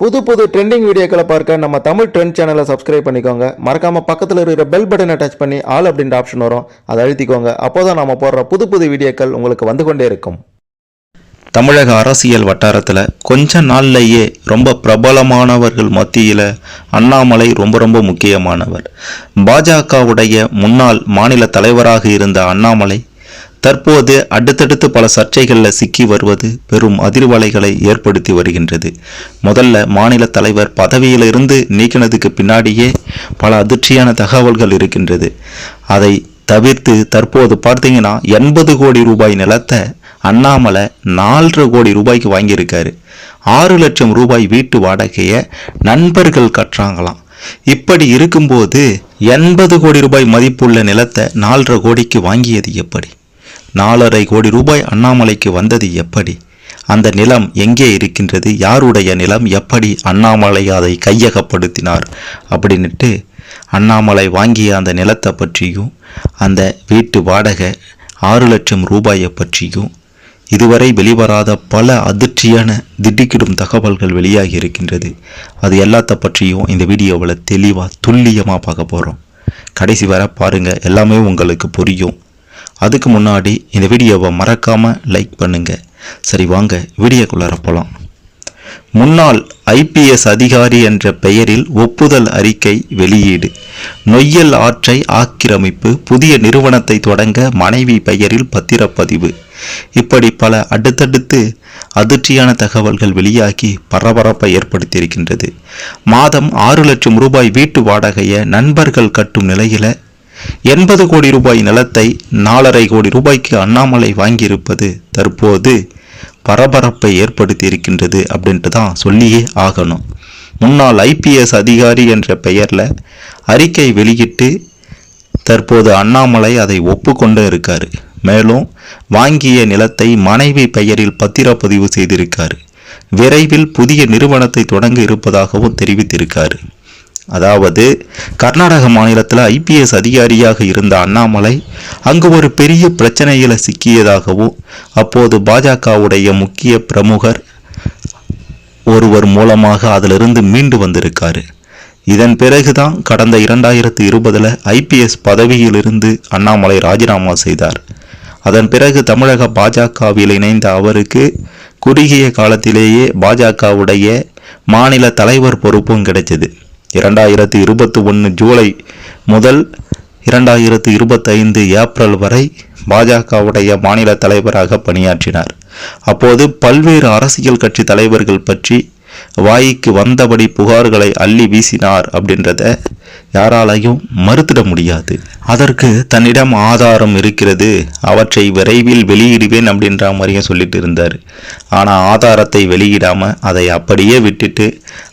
புது புது ட்ரெண்டிங் வீடியோக்களை பார்க்க நம்ம தமிழ் ட்ரெண்ட் சேனலை சப்ஸ்கிரைப் பண்ணிக்கோங்க. மறக்காமல் பக்கத்தில் இருக்கிற பெல் பட்டனை டச் பண்ணி ஆல் அப்படின்ற ஆப்ஷன் வரும். அதை அழுத்திக்கோங்க. அப்போதான் நம்ம போடுற புது புது வீடியோக்கள் உங்களுக்கு வந்து கொண்டே இருக்கும். தமிழக அரசியல் வட்டாரத்தில் கொஞ்ச நாள்லேயே ரொம்ப பிரபலமானவர்கள் மத்தியில் அண்ணாமலை ரொம்ப ரொம்ப முக்கியமானவர். பாஜகவுடைய முன்னாள் மாநில தலைவராக இருந்த அண்ணாமலை தற்போது அடுத்தடுத்து பல சர்ச்சைகளில் சிக்கி வருவது பெரும் அதிர்வலைகளை ஏற்படுத்தி வருகின்றது. முதல்ல மாநில தலைவர் பதவியிலிருந்து நீக்கினதுக்கு பின்னாடியே பல அதிர்ச்சியான தகவல்கள் இருக்கின்றது. அதை தவிர்த்து தற்போது பார்த்தீங்கன்னா எண்பது கோடி ரூபாய் நிலத்தை அண்ணாமலை நாலரை கோடி ரூபாய்க்கு வாங்கியிருக்காரு. ஆறு லட்சம் ரூபாய் வீட்டு வாடகையை நண்பர்கள் கட்டுறாங்களாம். இப்படி இருக்கும்போது எண்பது கோடி ரூபாய் மதிப்புள்ள நிலத்தை நாலரை கோடிக்கு வாங்கியது எப்படி? நாலரை கோடி ரூபாய் அண்ணாமலைக்கு வந்தது எப்படி? அந்த நிலம் எங்கே இருக்கின்றது? யாருடைய நிலம்? எப்படி அண்ணாமலை அதை கையகப்படுத்தினார்? அப்படின்னுட்டு அண்ணாமலை வாங்கிய அந்த நிலத்தை பற்றியும் அந்த வீட்டு வாடகை ஆறு லட்சம் ரூபாயை பற்றியும் இதுவரை வெளிவராத பல அதிர்ச்சியான திடுக்கிடும் தகவல்கள் வெளியாகி இருக்கின்றது. அது எல்லாத்த பற்றியும் இந்த வீடியோவில் தெளிவாக துல்லியமாக பார்க்க போகிறோம் கடைசி வர பாருங்கள் எல்லாமே உங்களுக்கு புரியும். அதுக்கு முன்னாடி இந்த வீடியோவை மறக்காமல் லைக் பண்ணுங்கள் சரி வாங்க வீடியோக்குள்ளார போகலாம் முன்னாள் ஐபிஎஸ் அதிகாரி என்ற பெயரில் ஒப்புதல் அறிக்கை வெளியீடு. நொய்யல் ஆற்றை ஆக்கிரமிப்பு புதிய நிறுவனத்தை தொடங்க மனைவி பெயரில் பத்திரப்பதிவு. இப்படி பல அடுத்தடுத்து அதிர்ச்சியான தகவல்கள் வெளியாகி பரபரப்பை ஏற்படுத்தியிருக்கின்றது. மாதம் ஆறு லட்சம் ரூபாய் வீட்டு வாடகையை நண்பர்கள் கட்டும் நிலையில எண்பது கோடி ரூபாய் நிலத்தை நாலரை கோடி ரூபாய்க்கு அண்ணாமலை வாங்கியிருப்பது தற்போது பரபரப்பை ஏற்படுத்தி இருக்கின்றது அப்படின்ட்டு தான் சொல்லியே ஆகணும். முன்னாள் ஐபிஎஸ் அதிகாரி என்ற பெயரில் அறிக்கை வெளியிட்டு தற்போது அண்ணாமலை அதை ஒப்புக்கொண்டு இருக்கார். மேலும் வாங்கிய நிலத்தை மனைவி பெயரில் பத்திரப்பதிவு செய்திருக்கார். விரைவில் புதிய நிறுவனத்தை தொடங்க இருப்பதாகவும் தெரிவித்திருக்கார். அதாவது கர்நாடக மாநிலத்தில் ஐபிஎஸ் அதிகாரியாக இருந்த அண்ணாமலை அங்கு ஒரு பெரிய பிரச்சனையில் சிக்கியதாகவும் அப்போது பாஜகவுடைய முக்கிய பிரமுகர் ஒருவர் மூலமாக அதிலிருந்து மீண்டு வந்திருக்காரு. இதன் பிறகுதான் கடந்த இரண்டாயிரத்து இருபதில் ஐபிஎஸ் பதவியிலிருந்து அண்ணாமலை ராஜினாமா செய்தார். அதன் பிறகு தமிழக பாஜகவில் இணைந்த அவருக்கு குறுகிய காலத்திலேயே பாஜகவுடைய மாநில தலைவர் பொறுப்பும் கிடைச்சது. இரண்டாயிரத்து இருபத்தி ஒன்று ஜூலை முதல் இரண்டாயிரத்து இருபத்தைந்து ஏப்ரல் வரை பாஜகவுடைய மாநில தலைவராக பணியாற்றினார். அப்போது பல்வேறு அரசியல் கட்சி தலைவர்கள் பற்றி வாய்க்கு வந்தபடி புகார்களை அள்ளி வீசினார் அப்படின்றத யாராலையும் மறுத்திட முடியாது. அதற்கு தன்னிடம் ஆதாரம் இருக்கிறது அவற்றை விரைவில் வெளியிடுவேன் அப்படின்ற மாதிரியும் சொல்லிட்டு இருந்தார். ஆனால் ஆதாரத்தை வெளியிடாமல் அதை அப்படியே விட்டுட்டு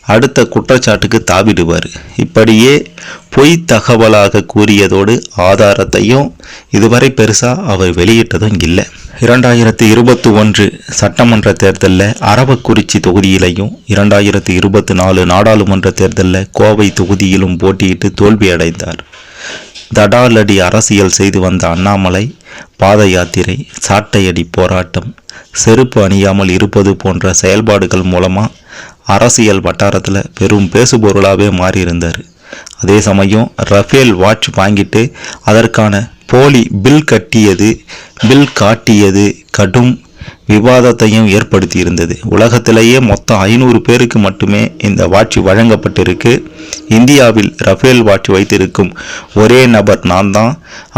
அடுத்த குற்றச்சாட்டுக்கு தாவிடுவார். இப்படியே பொய் தகவலாக கூறியதோடு ஆதாரத்தையும் இதுவரை பெருசாக அவர் வெளியிட்டதும் இல்லை. இரண்டாயிரத்தி இருபத்தி ஒன்று சட்டமன்ற தேர்தலில் அரவக்குறிச்சி தொகுதியிலையும் இரண்டாயிரத்தி இருபத்தி நாலு நாடாளுமன்ற தேர்தலில் கோவை தொகுதியிலும் போட்டியிட்டு தோல்வியடைந்தார் தடாலடி அரசியல் செய்து வந்த அண்ணாமலை பாத யாத்திரை சாட்டையடி போராட்டம் செருப்பு அணியாமல் இருப்பது போன்ற செயல்பாடுகள் மூலமாக அரசியல் வட்டாரத்தில் பெரும் பேசுபொருளாகவே மாறியிருந்தார். அதே சமயம் ரஃபேல் வாட்ச் வாங்கிட்டு அதற்கான போலி பில் கட்டியது பில் காட்டியது கடும் விவாதத்தையும் ஏற்படுத்தி இருந்தது உலகத்திலேயே மொத்தம் ஐநூறு பேருக்கு மட்டுமே இந்த வாட்ச் வழங்கப்பட்டிருக்கு. இந்தியாவில் ரஃபேல் வாட்ச் வைத்திருக்கும் ஒரே நபர் நான் தான்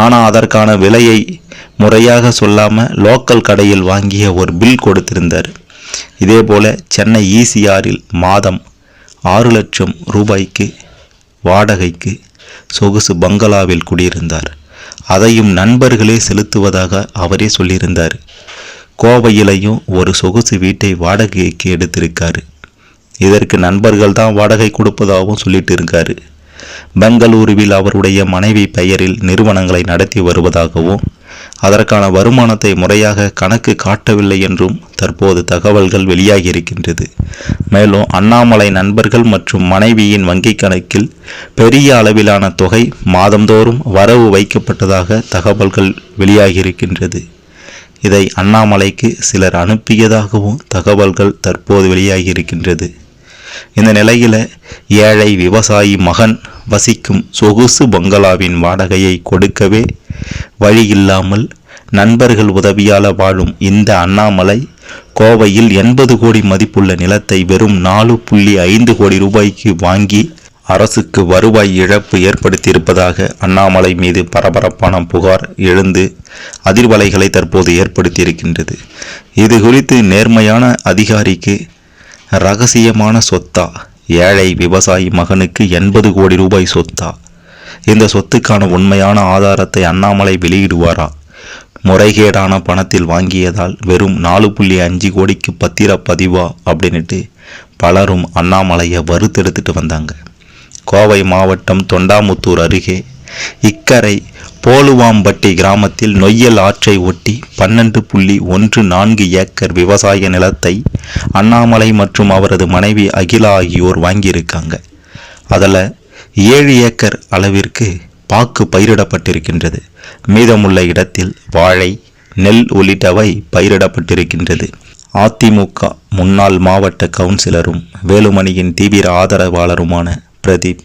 ஆனால் அதற்கான விலையை முறையாக சொல்லாமல் லோக்கல் கடையில் வாங்கிய ஒரு பில் கொடுத்திருந்தார். இதே போல சென்னை ஈசிஆரில் மாதம் ஆறு லட்சம் ரூபாய்க்கு வாடகைக்கு சொகுசு பங்களாவில் குடியிருந்தார். அதையும் நண்பர்களே செலுத்துவதாக அவரே சொல்லியிருந்தார். கோவையிலையும் ஒரு சொகுசு வீட்டை வாடகைக்கு எடுத்திருக்காரு. இதற்கு நண்பர்கள் தான் வாடகை கொடுப்பதாகவும் சொல்லிட்டு இருக்காரு. பெங்களூருவில் அவருடைய மனைவி பெயரில் நிறுவனங்களை நடத்தி வருவதாகவும் அதற்கான வருமானத்தை முறையாக கணக்கு காட்டவில்லை என்றும் தற்போது தகவல்கள் வெளியாகி இருக்கின்றது. மேலும் அண்ணாமலை நண்பர்கள் மற்றும் மனைவியின் வங்கிக் கணக்கில் பெரிய அளவிலான தொகை மாதந்தோறும் வரவு வைக்கப்பட்டதாக தகவல்கள் வெளியாகி இருக்கின்றது. இதை அண்ணாமலைக்கு சிலர் அனுப்பியதாகவும் தகவல்கள் தற்போது வெளியாகி இருக்கின்றது. இந்த நிலையில் ஏழை விவசாயி மகன் வசிக்கும் சொகுசு பங்களாவின் வாடகையை கொடுக்கவே வழி இல்லாமல் நண்பர்கள் உதவியால் வாழும் இந்த அண்ணாமலை கோவையில் எண்பது கோடி மதிப்புள்ள நிலத்தை வெறும் நாலு புள்ளி ஐந்து கோடி ரூபாய்க்கு வாங்கி அரசுக்கு வருவாய் இழப்பு ஏற்படுத்தியிருப்பதாக அண்ணாமலை மீது பரபரப்பான புகார் எழுந்து அதிர்வலைகளை தற்போது ஏற்படுத்தியிருக்கின்றது. இது குறித்து நேர்மையான அதிகாரிக்கு ரகசியமான சொத்தா? ஏழை விவசாயி மகனுக்கு எண்பது கோடி ரூபாய் சொத்தா? இந்த சொத்துக்கான உண்மையான ஆதாரத்தை அண்ணாமலை வெளியிடுவாரா? முறைகேடான பணத்தில் வாங்கியதால் வெறும் நாலு புள்ளி அஞ்சு கோடிக்கு பத்திர பதிவா அப்படின்னுட்டு பலரும் அண்ணாமலையை வறுத்தெடுத்துட்டு வந்தாங்க. கோவை மாவட்டம் தொண்டாமுத்தூர் அருகே இக்கரை போலுவாம்பட்டி கிராமத்தில் நொய்யல் ஆற்றை ஒட்டி பன்னெண்டு புள்ளி ஒன்று நான்கு ஏக்கர் விவசாய நிலத்தை அண்ணாமலை மற்றும் அவரது மனைவி அகிலா ஆகியோர் வாங்கியிருக்காங்க. அதில் ஏழு ஏக்கர் அளவிற்கு பாக்கு பயிரிடப்பட்டிருக்கின்றது. மீதமுள்ள இடத்தில் வாழை நெல் உள்ளிட்டவை பயிரிடப்பட்டிருக்கின்றது. அதிமுக முன்னாள் மாவட்ட கவுன்சிலரும் வேலுமணியின் தீவிர ஆதரவாளருமான பிரதீப்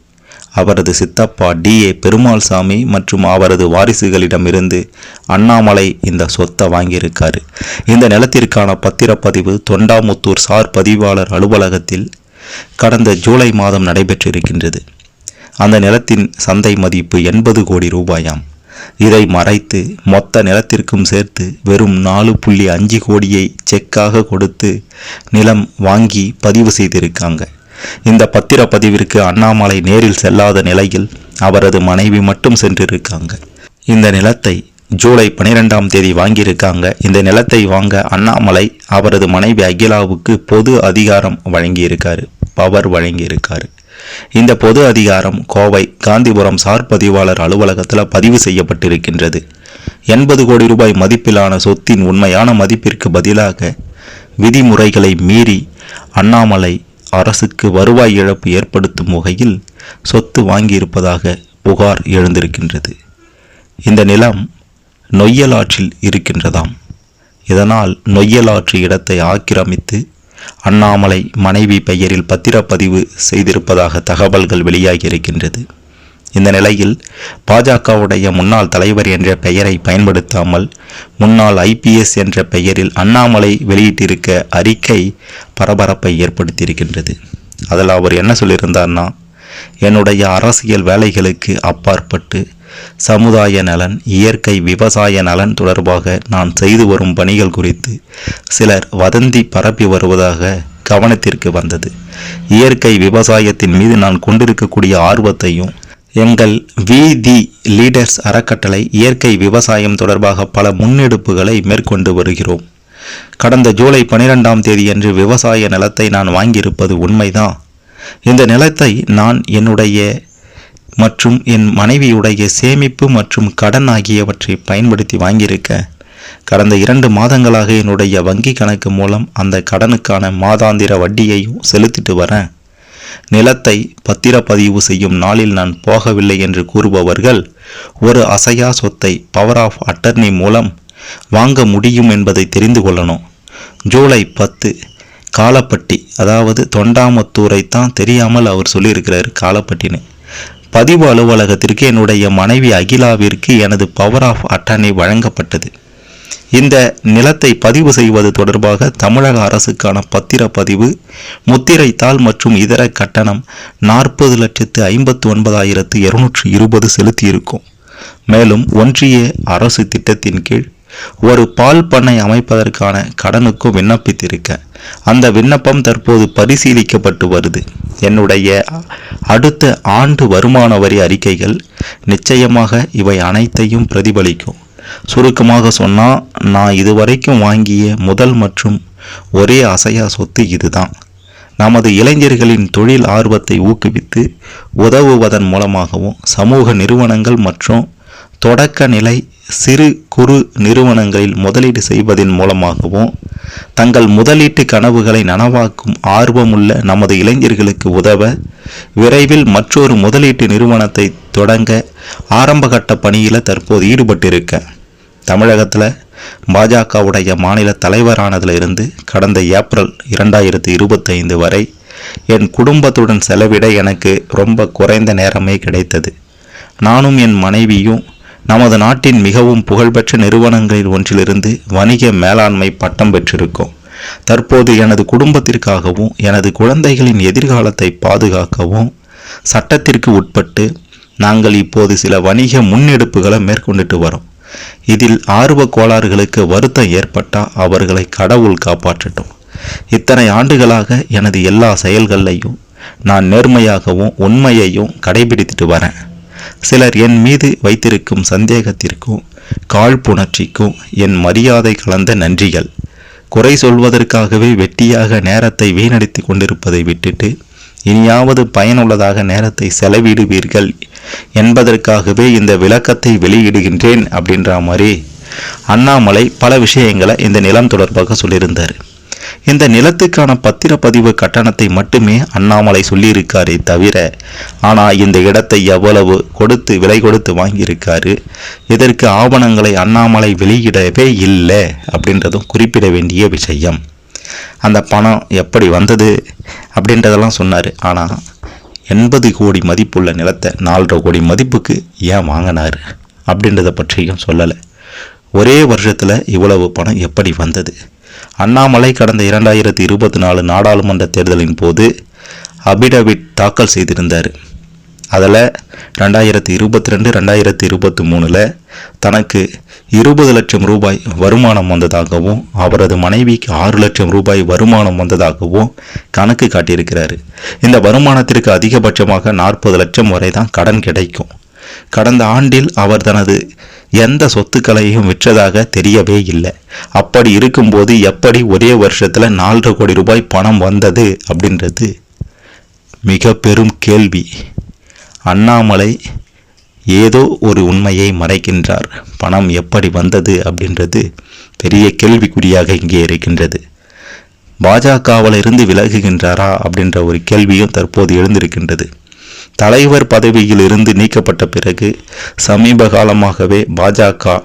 அவரது சித்தப்பா டி. ஏ. பெருமாள்சாமி மற்றும் அவரது வாரிசுகளிடமிருந்து அண்ணாமலை இந்த சொத்தை வாங்கியிருக்காரு. இந்த நிலத்திற்கான பத்திரப்பதிவு தொண்டாமுத்தூர் சார் பதிவாளர் அலுவலகத்தில் கடந்த ஜூலை மாதம் நடைபெற்றிருக்கின்றது. அந்த நிலத்தின் சந்தை மதிப்பு எண்பது கோடி ரூபாயாம். இதை மறைத்து மொத்த நிலத்திற்கும் சேர்த்து வெறும் நாலு புள்ளி அஞ்சு கோடியை செக்காக கொடுத்து நிலம் வாங்கி பதிவு செய்திருக்காங்க. இந்த பத்திரப்பதிவிற்கு அண்ணாமலை நேரில் செல்லாத நிலையில் அவரது மனைவி மட்டும் சென்றிருக்காங்க. இந்த நிலத்தை ஜூலை பனிரெண்டாம் தேதி வாங்கியிருக்காங்க. இந்த நிலத்தை வாங்க அண்ணாமலை அவரது மனைவி அகிலாவுக்கு பொது அதிகாரம் வழங்கியிருக்காரு. பவர் வழங்கியிருக்காரு. இந்த பொது அதிகாரம் கோவை காந்திபுரம் சார் பதிவாளர் அலுவலகத்தில் பதிவு செய்யப்பட்டிருக்கின்றது. எண்பது கோடி ரூபாய் மதிப்பிலான சொத்தின் உண்மையான மதிப்பிற்கு பதிலாக விதிமுறைகளை மீறி அண்ணாமலை அரசுக்கு வருவாய் இழப்பு ஏற்படுத்தும் வகையில் சொத்து வாங்கியிருப்பதாக புகார் எழுந்திருக்கின்றது. இந்த நிலம் நொய்யலாற்றில் இருக்கின்றதாம். இதனால் நொய்யலாற்று இடத்தை ஆக்கிரமித்து அண்ணாமலை மனைவி பெயரில் பத்திரப்பதிவு செய்திருப்பதாக தகவல்கள் வெளியாகியிருக்கின்றது. இந்த நிலையில் பாஜகவுடைய முன்னாள் தலைவர் என்ற பெயரை பயன்படுத்தாமல் முன்னாள் ஐபிஎஸ் என்ற பெயரில் அண்ணாமலை வெளியிட்டிருக்க அறிக்கை பரபரப்பை ஏற்படுத்தியிருக்கின்றது. அதில் அவர் என்ன சொல்லியிருந்தார்னா என்னுடைய அரசியல் வேலைகளுக்கு அப்பாற்பட்டு சமுதாய நலன் இயற்கை விவசாய நலன் தொடர்பாக நான் செய்து வரும் பணிகள் குறித்து சிலர் வதந்தி பரப்பி வருவதாக கவனத்திற்கு வந்தது. இயற்கை விவசாயத்தின் மீது நான் கொண்டிருக்கக்கூடிய ஆர்வத்தையும் எங்கள் வி தி லீடர்ஸ் அறக்கட்டளை இயற்கை விவசாயம் தொடர்பாக பல முன்னெடுப்புகளை மேற்கொண்டு வருகிறோம். கடந்த ஜூலை பனிரெண்டாம் தேதியன்று விவசாய நிலத்தை நான் வாங்கியிருப்பது உண்மைதான். இந்த நிலத்தை நான் என்னுடைய மற்றும் என் மனைவியுடைய சேமிப்பு மற்றும் கடன் ஆகியவற்றை பயன்படுத்தி வாங்கியிருக்க. கடந்த இரண்டு மாதங்களாக என்னுடைய வங்கி கணக்கு மூலம் அந்த கடனுக்கான மாதாந்திர வட்டியையும் செலுத்திட்டு வரேன். நிலத்தை பத்திரப்பதிவு செய்யும் நாளில் நான் போகவில்லை என்று கூறுபவர்கள் ஒரு அசையா சொத்தை பவர் ஆஃப் அட்டர்னி மூலம் வாங்க முடியும் என்பதை தெரிந்து கொள்ளணும். ஜூலை பத்து காலப்பட்டி அதாவது தொண்டாமத்தூரை தான் தெரியாமல் அவர் சொல்லியிருக்கிறார் காலப்பட்டின்னு. பதிவு அலுவலகத்திற்கு என்னுடைய மனைவி அகிலாவிற்கு எனது பவர் ஆஃப் அட்டர்னி வழங்கப்பட்டது. இந்த நிலத்தை பதிவு செய்வது தொடர்பாக தமிழக அரசுக்கான பத்திரப்பதிவு முத்திரைத்தாள் மற்றும் இதர கட்டணம் நாற்பது லட்சத்து ஐம்பத்து ஒன்பதாயிரத்து இருநூற்றி இருபது செலுத்தியிருக்கும். மேலும் ஒன்றிய அரசு திட்டத்தின் கீழ் ஒரு பால் பண்ணை அமைப்பதற்கான கடனுக்கும் விண்ணப்பித்திருக்க. அந்த விண்ணப்பம் தற்போது பரிசீலிக்கப்பட்டு வருது. என்னுடைய அடுத்த ஆண்டு வருமான வரி அறிக்கைகள் நிச்சயமாக இவை அனைத்தையும் பிரதிபலிக்கும். சுருக்கமாக சொன்னால் நான் இதுவரைக்கும் வாங்கிய முதல் மற்றும் ஒரே அசையா சொத்து இதுதான். நமது இளைஞர்களின் தொழில் ஆர்வத்தை ஊக்குவித்து உதவுவதன் மூலமாகவும் சமூக நிறுவனங்கள் மற்றும் தொடக்க நிலை சிறு குறு நிறுவனங்களில் முதலீடு செய்வதன் மூலமாகவும் தங்கள் முதலீட்டு கனவுகளை நனவாக்கும் ஆர்வமுள்ள நமது இளைஞர்களுக்கு உதவ விரைவில் மற்றொரு முதலீட்டு நிறுவனத்தை தொடங்க ஆரம்பகட்ட பணியில் தற்போது ஈடுபட்டிருக்க தமிழகத்தில் பாஜகவுடைய மாநில தலைவரானதிலிருந்து கடந்த ஏப்ரல் இரண்டாயிரத்தி இருபத்தைந்து வரை என் குடும்பத்துடன் செலவிட எனக்கு ரொம்ப குறைந்த நேரமே கிடைத்தது. நானும் என் மனைவியும் நமது நாட்டின் மிகவும் புகழ்பெற்ற நிறுவனங்களில் ஒன்றிலிருந்து வணிக மேலாண்மை பட்டம் பெற்றிருக்கோம். தற்போது எனது குடும்பத்திற்காகவும் எனது குழந்தைகளின் எதிர்காலத்தை பாதுகாக்கவும் சட்டத்திற்கு உட்பட்டு நாங்கள் இப்போது சில வணிக முன்னெடுப்புகளை மேற்கொண்டுட்டு வரோம். இதில் ஆர்வ கோளாறுகளுக்கு வருத்தம் ஏற்பட்டால் அவர்களை கடவுள் காப்பாற்றட்டும். இத்தனை ஆண்டுகளாக எனது எல்லா செயல்களையும் நான் நேர்மையாகவும் உண்மையையும் கடைபிடித்துட்டு வரேன். சிலர் என் மீது வைத்திருக்கும் சந்தேகத்திற்கும் காழ்ப்புணர்ச்சிக்கும் என் மரியாதை கலந்த நன்றிகள். குறை சொல்வதற்காகவே வெட்டியாக நேரத்தை வீணடித்து கொண்டிருப்பதை விட்டுட்டு இனியாவது பயனுள்ளதாக நேரத்தை செலவிடுவீர்கள் என்பதற்காகவே இந்த விளக்கத்தை வெளியிடுகின்றேன் அப்படின்ற மாதிரி அண்ணாமலை பல விஷயங்களை இந்த நிலம் தொடர்பாக சொல்லியிருந்தார். இந்த நிலத்துக்கான பத்திரப்பதிவு கட்டணத்தை மட்டுமே அண்ணாமலை சொல்லியிருக்காரே தவிர ஆனால் இந்த இடத்தை எவ்வளவு கொடுத்து விலை கொடுத்து வாங்கியிருக்காரு? இதற்கு ஆவணங்களை அண்ணாமலை வெளியிடவே இல்லை அப்படின்றதும் குறிப்பிட வேண்டிய விஷயம். அந்த பணம் எப்படி வந்தது? அப்படின்றதெல்லாம் சொன்னார். ஆனால் எண்பது கோடி மதிப்புள்ள நிலத்தை நாலரை கோடி மதிப்புக்கு ஏன் வாங்கினார்? அப்படின்றத பற்றியும் சொல்லலை. ஒரே வருஷத்தில் இவ்வளவு பணம் எப்படி வந்தது? அண்ணாமலை கடந்த இரண்டாயிரத்தி இருபத்தி நாலு நாடாளுமன்ற தேர்தலின் போது அபிடவிட் தாக்கல் செய்திருந்தார். அதில் ரெண்டாயிரத்தி இருபத்தி ரெண்டு ரெண்டாயிரத்தி இருபத்தி மூணில் தனக்கு இருபது லட்சம் ரூபாய் வருமானம் வந்ததாகவும் அவரது மனைவிக்கு ஆறு லட்சம் ரூபாய் வருமானம் வந்ததாகவும் கணக்கு காட்டியிருக்கிறார். இந்த வருமானத்திற்கு அதிகபட்சமாக நாற்பது லட்சம் வரை தான் கடன் கிடைக்கும். கடந்த ஆண்டில் அவர் தனது எந்த சொத்துக்களையும் விற்றதாக தெரியவே இல்லை. அப்படி இருக்கும்போது எப்படி ஒரே வருஷத்தில் நாலரை கோடி ரூபாய் பணம் வந்தது அப்படின்றது மிக பெரும் கேள்வி. அண்ணாமலை ஏதோ ஒரு உண்மையை மறைக்கின்றார். பணம் எப்படி வந்தது அப்படின்றது பெரிய கேள்விக்குறியாக இங்கே இருக்கின்றது. பாஜகவிலிருந்து விலகுகின்றாரா அப்படின்ற ஒரு கேள்வியும் தற்போது எழுந்திருக்கின்றது. தலைவர் பதவியில் இருந்து நீக்கப்பட்ட பிறகு சமீப காலமாகவே பாஜக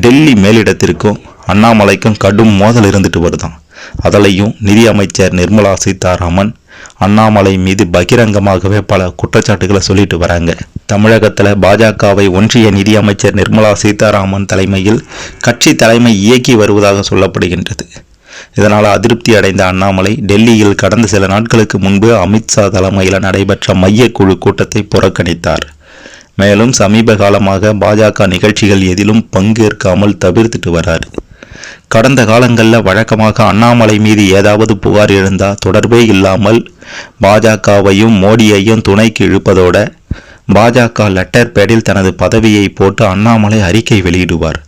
டெல்லி மேலிடத்திற்கும் அண்ணாமலைக்கும் கடும் மோதல் இருந்துட்டு வருதாம். அதிலையும் நிதியமைச்சர் நிர்மலா சீதாராமன் அண்ணாமலை மீது பகிரங்கமாகவே பல குற்றச்சாட்டுகளை சொல்லிட்டு வராங்க. தமிழகத்தில் பாஜகவை ஒன்றிய நிதியமைச்சர் நிர்மலா சீதாராமன் தலைமையில் கட்சி தலைமை இயக்கி வருவதாக சொல்லப்படுகின்றது. இதனால் அதிருப்தி அடைந்த அண்ணாமலை டெல்லியில் கடந்த சில நாட்களுக்கு முன்பு அமித்ஷா தலைமையில் நடைபெற்ற மையக்குழு கூட்டத்தை புறக்கணித்தார். மேலும் சமீப காலமாக பாஜக நிகழ்ச்சிகள் எதிலும் பங்கேற்காமல் தவிர்த்துட்டு வர்றார் கடந்த காலங்களில் வழக்கமாக அண்ணாமலை மீது ஏதாவது புகார் எழுந்தால் தொடர்பே இல்லாமல் பாஜகவையும் மோடியையும் துணைக்கு இழுப்பதோட பாஜக லெட்டர் பேடில் தனது பதவியை போட்டு அண்ணாமலை அறிக்கை வெளியிடுவார்.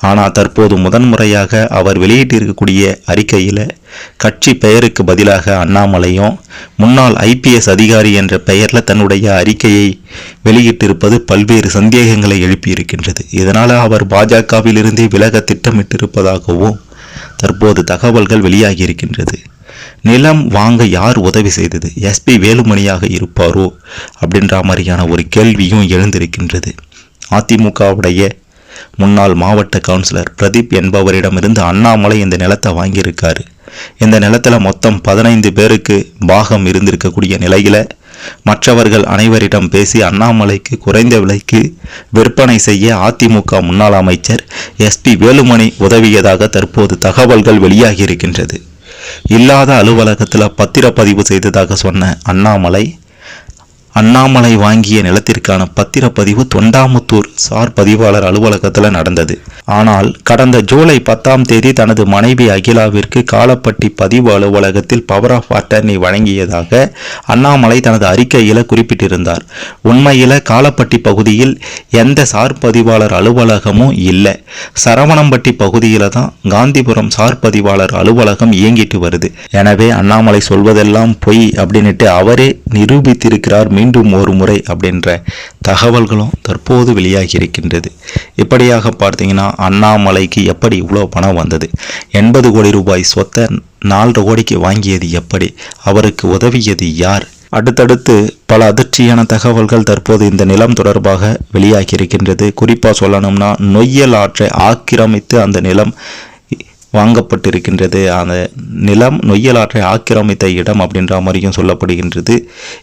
ஆனால் தற்போது முதன்முறையாக அவர் வெளியிட்டிருக்கக்கூடிய அறிக்கையில் கட்சி பெயருக்கு பதிலாக அண்ணாமலையும் முன்னாள் ஐபிஎஸ் அதிகாரி என்ற பெயரில் தன்னுடைய அறிக்கையை வெளியிட்டிருப்பது பல்வேறு சந்தேகங்களை எழுப்பியிருக்கின்றது. இதனால் அவர் பாஜகவிலிருந்தே விலக திட்டமிட்டிருப்பதாகவும் தற்போது தகவல்கள் வெளியாகியிருக்கின்றது. நிலம் வாங்க யார் உதவி செய்தது? எஸ்பி வேலுமணியாக இருப்பாரோ? அப்படின்ற மாதிரியான ஒரு கேள்வியும் எழுந்திருக்கின்றது. அதிமுகவுடைய முன்னாள் மாவட்ட கவுன்சிலர் பிரதீப் என்பவரிடமிருந்து அண்ணாமலை இந்த நிலத்தை வாங்கியிருக்காரு. இந்த நிலத்தில் மொத்தம் பதினைந்து பேருக்கு பாகம் இருந்திருக்கக்கூடிய நிலையில் மற்றவர்கள் அனைவரிடம் பேசி அண்ணாமலைக்கு குறைந்த விலைக்கு விற்பனை செய்ய அதிமுக முன்னாள் அமைச்சர் எஸ்பி வேலுமணி உதவியதாக தற்போது தகவல்கள் வெளியாகியிருக்கின்றது இல்லாத அலுவலகத்தில் பத்திரப்பதிவு செய்ததாக சொன்ன அண்ணாமலை அண்ணாமலை வாங்கிய நிலத்திற்கான பத்திரப்பதிவு தொண்டாமுத்தூர் சார் பதிவாளர் அலுவலகத்தில் நடந்தது. ஆனால் கடந்த ஜூலை பத்தாம் தேதி தனது மனைவி அகிலாவிற்கு காலப்பட்டி பதிவு அலுவலகத்தில் பவர் ஆஃப் அட்டர்னி வழங்கியதாக அண்ணாமலை தனது அறிக்கையில் குறிப்பிட்டிருந்தார். உண்மையில் காலப்பட்டி பகுதியில் எந்த சார் பதிவாளர் அலுவலகமும் இல்லை. சரவணம்பட்டி பகுதியில் தான் காந்திபுரம் சார் பதிவாளர் அலுவலகம் இயங்கிட்டு வருது. எனவே அண்ணாமலை சொல்வதெல்லாம் பொய் அப்படின்னுட்டு அவரே நிரூபித்திருக்கிறார் மீண்டும் ஒரு முறை அப்படின்ற தகவல்களும் தற்போது வெளியாகி இருக்கின்றது. இப்படியாக பார்த்தீங்கன்னா அண்ணாமலைக்கு எப்படி இவ்வளோ பணம் வந்தது? எண்பது கோடி ரூபாய் சொத்தை நாலரை கோடிக்கு வாங்கியது எப்படி? அவருக்கு உதவியது யார்? அடுத்தடுத்து பல அதிர்ச்சியான தகவல்கள் தற்போது இந்த நிலம் தொடர்பாக வெளியாகி இருக்கின்றது. குறிப்பாக சொல்லணும்னா நொய்யல் ஆற்றை ஆக்கிரமித்து அந்த நிலம் வாங்கப்பட்டிருக்கின்றது. அந்த நிலம் நொய்யலாற்றை ஆக்கிரமித்த இடம் அப்படின்ற மாதிரியும் சொல்லப்படுகின்றது.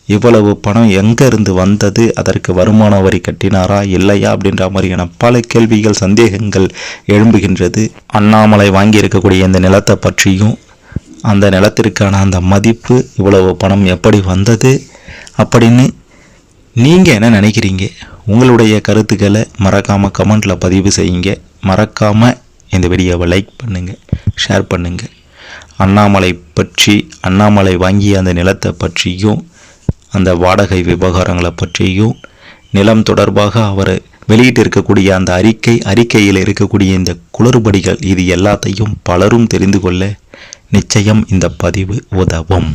இவ்வளவு பணம் எங்கேருந்து வந்தது? அதற்கு வருமான வரி கட்டினாரா? இல்லையா? அப்படின்ற மாதிரியான பல கேள்விகள் சந்தேகங்கள் எழும்புகின்றது. அண்ணாமலை வாங்கியிருக்கக்கூடிய இந்த நிலத்தை பற்றியும் அந்த நிலத்திற்கான அந்த மதிப்பு இவ்வளவு பணம் எப்படி வந்தது? அப்படின்னு நீங்கள் என்ன நினைக்கிறீங்க? உங்களுடைய கருத்துக்களை மறக்காமல் கமெண்ட்டில் பதிவு செய்யுங்க. மறக்காமல் இந்த வீடியோவை லைக் பண்ணுங்கள் ஷேர் பண்ணுங்கள் அண்ணாமலை பற்றி அண்ணாமலை வாங்கிய அந்த நிலத்தை பற்றியும் அந்த வாடகை விவகாரங்களை பற்றியும் நிலம் தொடர்பாக அவர் வெளியிட்டு இருக்கக்கூடிய அந்த அறிக்கை அறிக்கையில் இருக்கக்கூடிய இந்த குளறுபடிகள் இது எல்லாத்தையும் பலரும் தெரிந்து கொள்ள நிச்சயம் இந்த பதிவு உதவும்.